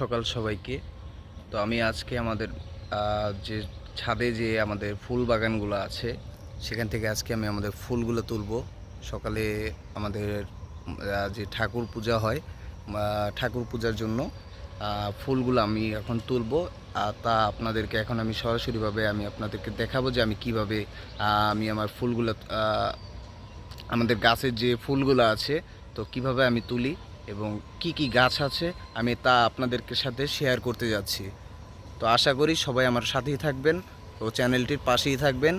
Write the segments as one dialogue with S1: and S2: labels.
S1: সকাল সবাইকে। তো আমি আজকে আমাদের যে ছাদে যে আমাদের ফুল বাগানগুলো আছে, সেখান থেকে আজকে আমি আমাদের ফুলগুলো তুলব। সকালে আমাদের যে ঠাকুর পূজা হয় ঠাকুর পূজার জন্য ফুলগুলো আমি এখন তুলব। আর তা আপনাদেরকে এখন আমি সরাসরিভাবে আমি আপনাদেরকে দেখাবো যে আমি কীভাবে আমি আমার ফুলগুলো আমাদের গাছের যে ফুলগুলো আছে, তো কীভাবে আমি তুলি। এবং কি কি গাছ আছে, আমি তা আপনাদেরকে সাথে শেয়ার করতে যাচ্ছি। তো আশা করি সবাই আমার সাথেই থাকবেন ও চ্যানেলটির পাশেই থাকবেন।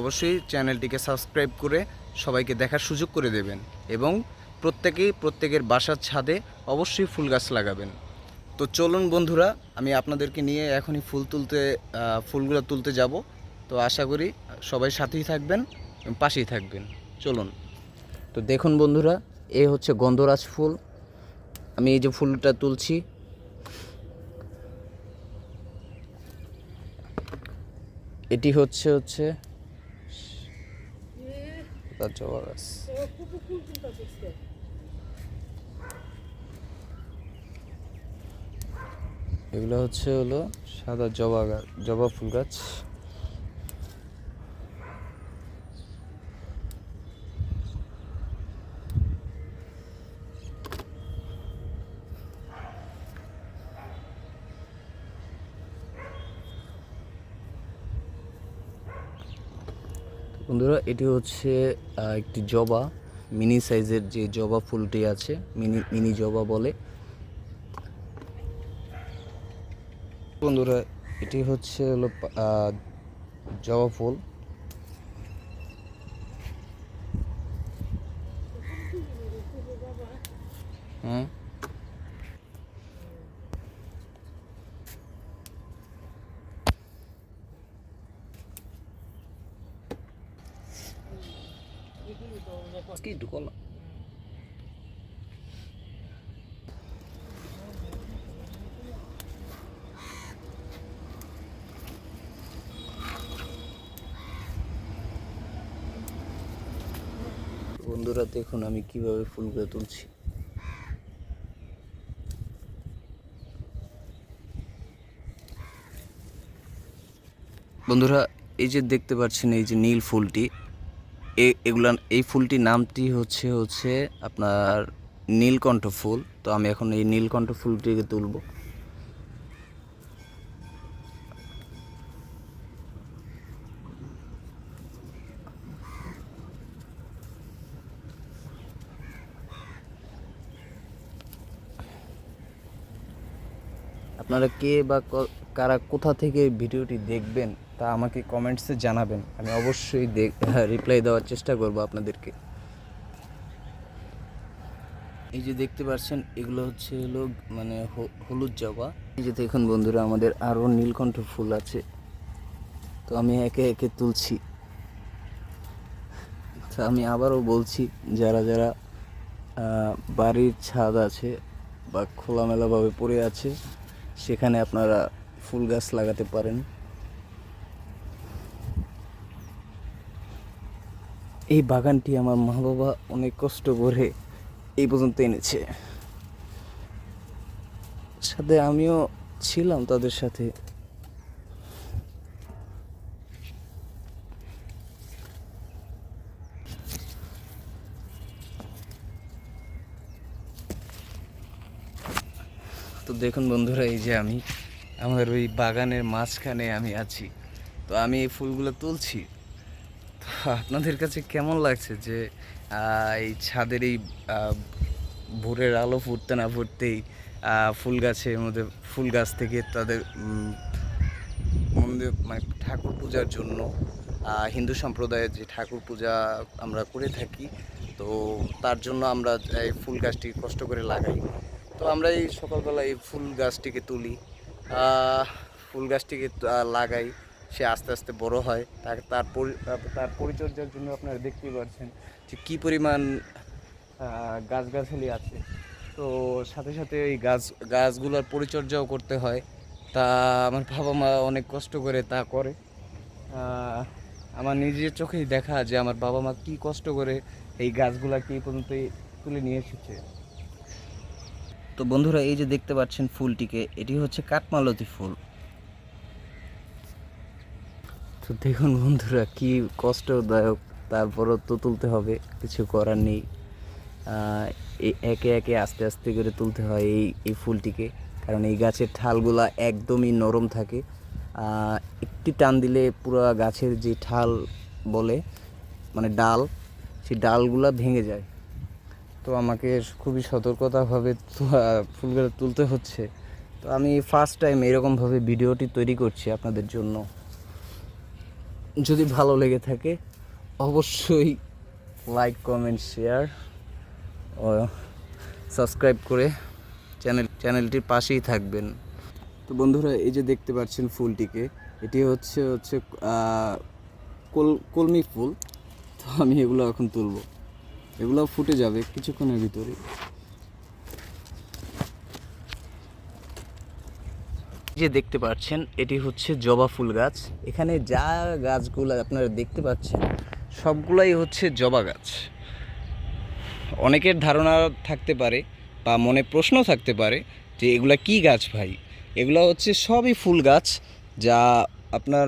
S1: অবশ্যই চ্যানেলটিকে সাবস্ক্রাইব করে সবাইকে দেখার সুযোগ করে দেবেন এবং প্রত্যেকেই প্রত্যেকের বাসার ছাদে অবশ্যই ফুল গাছ লাগাবেন। তো চলুন বন্ধুরা, আমি আপনাদেরকে নিয়ে এখনই ফুল তুলতে ফুলগুলো তুলতে যাব। তো আশা করি সবাই সাথেই থাকবেন পাশেই থাকবেন। চলুন। তো দেখুন বন্ধুরা এ হচ্ছে গন্ধরাজ ফুল। আমি এই যে ফুলটা তুলছি। এটি হচ্ছে হচ্ছে এগুলো হচ্ছে হলো সাদা জবা গাছ জবা ফুল গাছ। বন্ধুরা, এটি হচ্ছে একটি জবা, মিনি সাইজের যে জবা ফুলটি আছে, মিনি মিনি জবা বলে। বন্ধুরা, এটি হচ্ছে হলো জবা ফুল। হুম কি ঢুকলো বন্ধুরা, দেখুন আমি কীভাবে ফুলগুলো তুলছি। বন্ধুরা, এই যে দেখতে পাচ্ছেন, এই যে নীল ফুলটি এগুলা এই ফুলটির নামটি হচ্ছে হচ্ছে আপনার নীলকণ্ঠ ফুল। তো আমি এখন এই নীলকণ্ঠ ফুলটিকে তুলব। আপনারা কে বা কারা কোথা থেকে ভিডিওটি দেখবেন তা আমাকে কমেন্টসে জানাবেন। আমি অবশ্যই রিপ্লাই দেওয়ার চেষ্টা করব আপনাদেরকে। এই যে দেখতে পাচ্ছেন, এগুলো হচ্ছে হলো মানে হলুদ জবা। এই যে দেখুন বন্ধুরা, আমাদের আরও নীলকণ্ঠ ফুল আছে। তো আমি একে একে তুলছি। তো আমি আবারও বলছি, যারা যারা বাড়ির ছাদ আছে বা খোলামেলাভাবে পড়ে আছে, সেখানে আপনারা ফুল গাছ লাগাতে পারেন। এই বাগানটি আমার মা বাবা অনেক কষ্ট করে এই পর্যন্ত এনেছে। সাথে আমিও ছিলাম তাদের সাথে। তো দেখুন বন্ধুরা, এই যে আমি, আমাদের ওই বাগানের মাঝখানে আমি আছি। তো আমি এই ফুলগুলো তুলছি। আপনাদের কাছে কেমন লাগছে যে এই ছাদের এই ভোরের আলো ফুটতে না ফুটতেই ফুল গাছের মধ্যে, ফুল গাছ থেকে তাদের মন্দির মানে ঠাকুর পূজার জন্য হিন্দু সম্প্রদায়ের যে ঠাকুর পূজা আমরা করে থাকি, তো তার জন্য আমরা এই ফুল গাছটি কষ্ট করে লাগাই। তো আমরা এই সকালবেলা এই ফুল গাছটিকে তুলি ফুল গাছটিকে লাগাই। সে আস্তে আস্তে বড় হয়। তার তার তার পরিচর্যার জন্য আপনারা দেখতেই পাচ্ছেন যে কী পরিমাণ গাছগাছালি আছে। তো সাথে সাথে এই গাছ গাছগুলোর পরিচর্যাও করতে হয়। তা আমার বাবা মা অনেক কষ্ট করে তা করে। আমার নিজের চোখেই দেখা যে আমার বাবা মা কী কষ্ট করে এই গাছগুলা কি পর্যন্ত তুলে নিয়ে এসেছে। তো বন্ধুরা, এই যে দেখতে পাচ্ছেন ফুলটিকে, এটি হচ্ছে কাঠমালতি ফুল। তো দেখুন বন্ধুরা, কি কষ্টদায়ক। তারপরও তো তুলতে হবে, কিছু করার নেই। একে একে আস্তে আস্তে করে তুলতে হয় এই এই ফুলটিকে। কারণ এই গাছের ঠালগুলা একদমই নরম থাকে। একটি টান দিলে পুরো গাছের যে ঠাল বলে মানে ডাল, সেই ডালগুলা ভেঙে যায়। তো আমাকে খুবই সতর্কতাভাবে ফুলগুলো তুলতে হচ্ছে। তো আমি ফার্স্ট টাইম এরকমভাবে ভিডিওটি তৈরি করছি আপনাদের জন্য। যদি ভালো লেগে থাকে, অবশ্যই লাইক কমেন্ট শেয়ার ও সাবস্ক্রাইব করে চ্যানেল চ্যানেলটির পাশেই থাকবেন। তো বন্ধুরা, এই যে দেখতে পাচ্ছেন ফুলটিকে, এটি হচ্ছে হচ্ছে কল, কলমি ফুল। তো আমি এগুলো এখন তুলবো। এগুলো ফুটে যাবে কিছুক্ষণের ভিতরে যে দেখতে পাচ্ছেন, এটি হচ্ছে জবা ফুল গাছ। এখানে যা গাছগুলো আপনারা দেখতে পাচ্ছেন, সবগুলাই হচ্ছে জবা গাছ। অনেকের ধারণা থাকতে পারে বা মনে প্রশ্ন থাকতে পারে যে এগুলা কি গাছ ভাই? এগুলো হচ্ছে সবই ফুল গাছ যা আপনার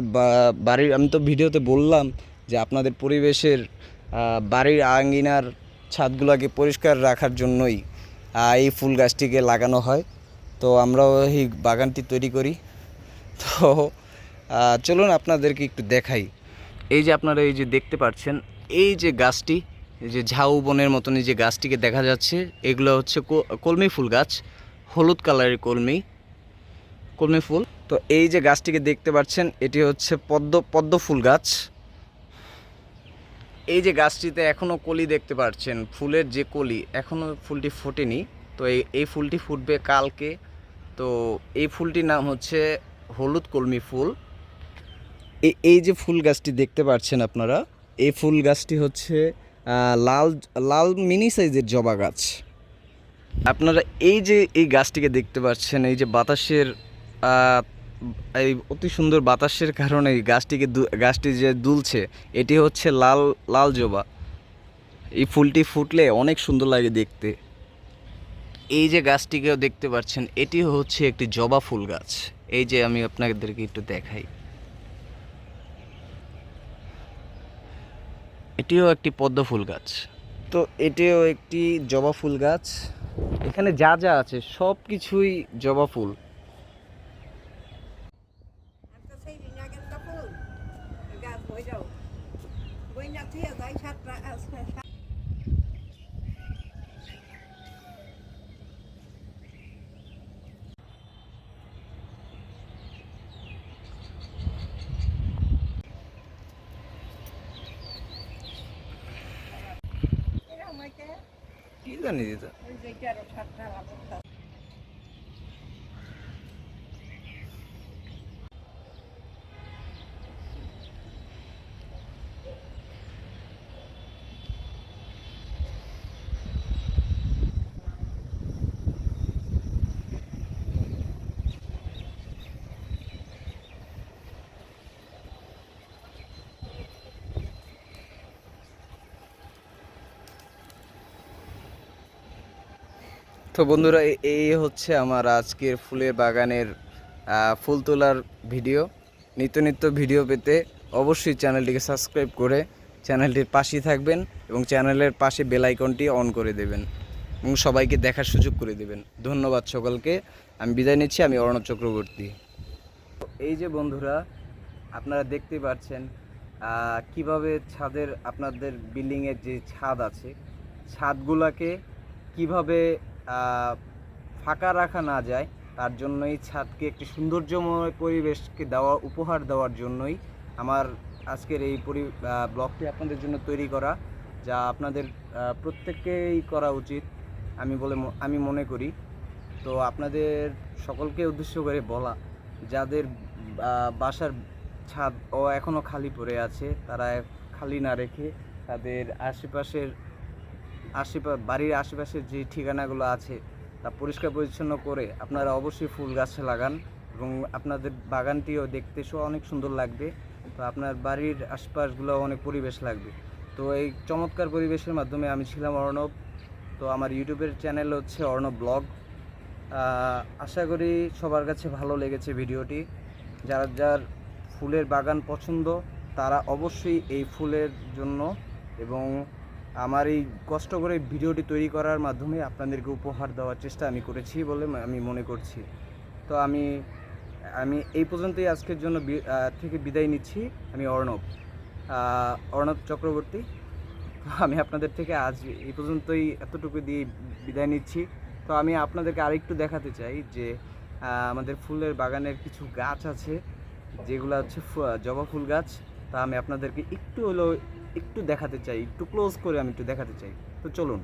S1: বাড়ির, আমি তো ভিডিওতে বললাম যে আপনাদের পরিবেশের বাড়ির আঙ্গিনার ছাদগুলোকে পরিষ্কার রাখার জন্যই এই ফুল গাছটিকে লাগানো হয়। তো আমরাও এই বাগানটি তৈরি করি। তো চলুন আপনাদেরকে একটু দেখাই। এই যে আপনারা এই যে দেখতে পাচ্ছেন, এই যে গাছটি, এই যে ঝাউ বনের মতন যে গাছটিকে দেখা যাচ্ছে, এগুলো হচ্ছে কলমি ফুল গাছ, হলুদ কালারের কলমি কলমি ফুল। তো এই যে গাছটিকে দেখতে পাচ্ছেন, এটি হচ্ছে পদ্ম পদ্ম ফুল গাছ। এই যে গাছটিতে এখনও কলি দেখতে পাচ্ছেন, ফুলের যে কলি এখনও ফুলটি ফোটেনি। তো এই এই ফুলটি ফুটবে কালকে তো এই ফুলটির নাম হচ্ছে হলুদ কলমি ফুল। এই যে ফুল গাছটি দেখতে পাচ্ছেন আপনারা, এই ফুল গাছটি হচ্ছে লাল লাল মিনি সাইজের জবা গাছ। আপনারা এই যে এই গাছটিকে দেখতে পাচ্ছেন, এই যে বাতাসের এই অতি সুন্দর বাতাসের কারণে এই গাছটিকে গাছটি যে দুলছে, এটি হচ্ছে লাল লাল জবা। এই ফুলটি ফুটলে অনেক সুন্দর লাগে দেখতে। এই যে গাছটিকেও দেখতে পাচ্ছেন, এটি হচ্ছে একটি জবা ফুল গাছ। এই যে আমি আপনাদেরকে একটু দেখাই। এটিও একটি পদ্ম ফুল গাছ। তো এটিও একটি জবা ফুল গাছ। এখানে যা যা আছে সব কিছুই জবা ফুল
S2: একটা সেই রিনাগেন্দা ফুল গাছ বই যাও বই না থেকে যাই সাতটা সাত- এরকম হইতে
S1: কি জানি তো বন্ধুরা এই হচ্ছে আমার আজকের ফুলের বাগানের ফুল তোলার ভিডিও। নিত্য নিত্য ভিডিও পেতে অবশ্যই চ্যানেলটিকে সাবস্ক্রাইব করে চ্যানেলটির পাশেই থাকবেন এবং চ্যানেলের পাশে বেল আইকনটি অন করে দেবেন এবং সবাইকে দেখার সুযোগ করে দেবেন। ধন্যবাদ সকলকে। আমি বিদায় নিচ্ছি, আমি অর্ণব চক্রবর্তী। এই যে বন্ধুরা, আপনারা দেখতে পাচ্ছেন কীভাবে ছাদের আপনাদের বিল্ডিংয়ের যে ছাদ আছে, ছাদগুলাকে কীভাবে ফাঁকা রাখা না যায়, তার জন্যই ছাদকে একটি সৌন্দর্যময় পরিবেশকে দেওয়া, উপহার দেওয়ার জন্যই আমার আজকের এই পরি ব্লগটি আপনাদের জন্য তৈরি করা, যা আপনাদের প্রত্যেককেই করা উচিত, আমি বলে আমি মনে করি। তো আপনাদের সকলকে উদ্দেশ্য করে বলা, যাদের বাসার ছাদ ও এখনও খালি পড়ে আছে, তারা খালি না রেখে তাদের আশেপাশের আশেপা, বাড়ির আশেপাশের যে ঠিকানাগুলো আছে, তা পরিষ্কার পরিচ্ছন্ন করে আপনারা অবশ্যই ফুল গাছ লাগান এবং আপনাদের বাগানটিও দেখতে সো অনেক সুন্দর লাগবে। তো আপনার বাড়ির আশপাশগুলো অনেক পরিবেশ লাগবে। তো এই চমৎকার পরিবেশের মাধ্যমে আমি ছিলাম অর্ণব। তো আমার ইউটিউবের চ্যানেল হচ্ছে অর্ণব ব্লগ। আশা করি সবার কাছে ভালো লেগেছে ভিডিওটি। যার যার ফুলের বাগান পছন্দ, তারা অবশ্যই এই ফুলের জন্য এবং আমার এই কষ্ট করে ভিডিওটি তৈরি করার মাধ্যমে আপনাদেরকে উপহার দেওয়ার চেষ্টা আমি করেছি বলে আমি মনে করছি। তো আমি আমি এই পর্যন্তই আজকের জন্য থেকে বিদায় নিচ্ছি। আমি অর্ণব। অর্ণব চক্রবর্তী। আমি আপনাদের থেকে আজ এই পর্যন্তই এতটুকু দিয়ে বিদায় নিচ্ছি। তো আমি আপনাদেরকে আরেকটু দেখাতে চাই যে আমাদের ফুলের বাগানের কিছু গাছ আছে, যেগুলো হচ্ছে জবা ফুল গাছ। তা আমি আপনাদেরকে একটু হলেও একটু দেখাতে চাই একটু ক্লোজ করে আমি একটু দেখাতে চাই। তো চলুন।